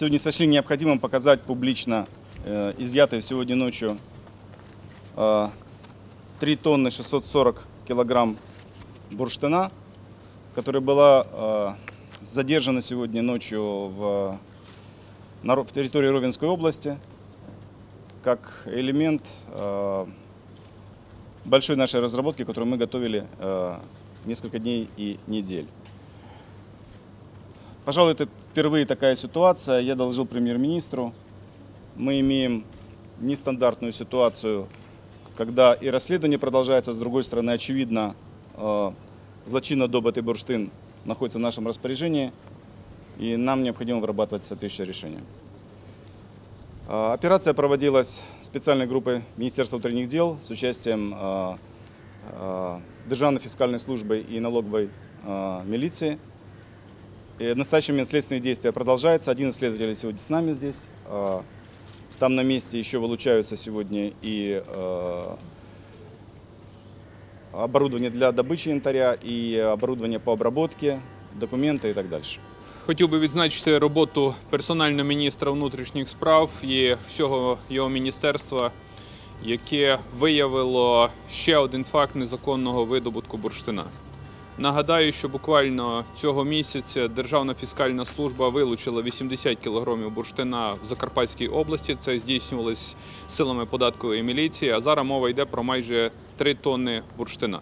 сегодня сочли необходимым показать публично э, изъятые сегодня ночью э, 3 тонны 640 килограмм бурштина, которая была э, задержана сегодня ночью в, на в территории Ровенской области как элемент э, большой нашей разработки, которую мы готовили э, несколько дней и недель. Пожалуй, это впервые такая ситуация. Я доложил премьер-министру. Мы имеем нестандартную ситуацию, когда и расследование продолжается, с другой стороны, очевидно, э, злочинно добытый бурштин находится в нашем распоряжении, и нам необходимо вырабатывать соответствующее решение. Э, Операция проводилась специальной группой Министерства внутренних дел с участием э, Державной фискальной службы и налоговой милиции. И в настоящий момент следственные действия продолжаются. Один из следователей сегодня с нами здесь. Э, Там на месте еще вылучаются сегодня и э, оборудование для добычи янтаря, и оборудование по обработке, документы и так дальше. Хотів би відзначити роботу персонально міністра внутрішніх справ і всього його міністерства, яке виявило ще один факт незаконного видобутку бурштина. Нагадаю, що буквально цього місяця Державна фіскальна служба вилучила 80 кілограмів бурштина в Закарпатській області. Це здійснювалось силами податкової міліції. А зараз мова йде про майже 3 тонни бурштина.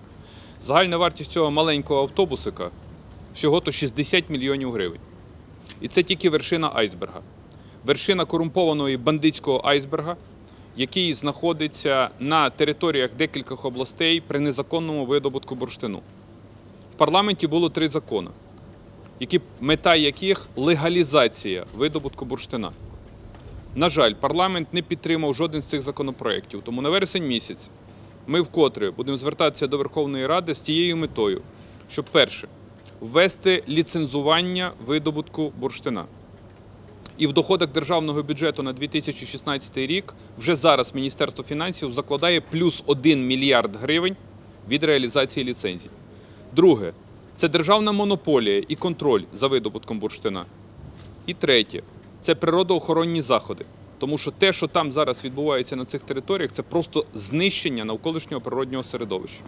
Загальна вартість цього маленького автобусика всього то 60 мільйонів гривень. І це тільки вершина айсберга. Вершина корумпованого і бандитського айсберга, який знаходиться на територіях декількох областей при незаконному видобутку бурштину. Парламенті було три закони, які, мета яких легалізація видобутку бурштина. На жаль, парламент не підтримав жоден з цих законопроєктів. Тому на вересень місяць ми вкотре будемо звертатися до Верховної Ради з тією метою, щоб перше ввести ліцензування видобутку бурштина. І в доходах державного бюджету на 2016 рік вже зараз Міністерство фінансів закладає плюс 1 мільярд гривень від реалізації ліцензій. Друге це державна монополія і контроль за видобутком бурштина. І третє це природоохоронні заходи. Тому що те, що там зараз відбувається на цих територіях, це просто знищення навколишнього природнього середовища.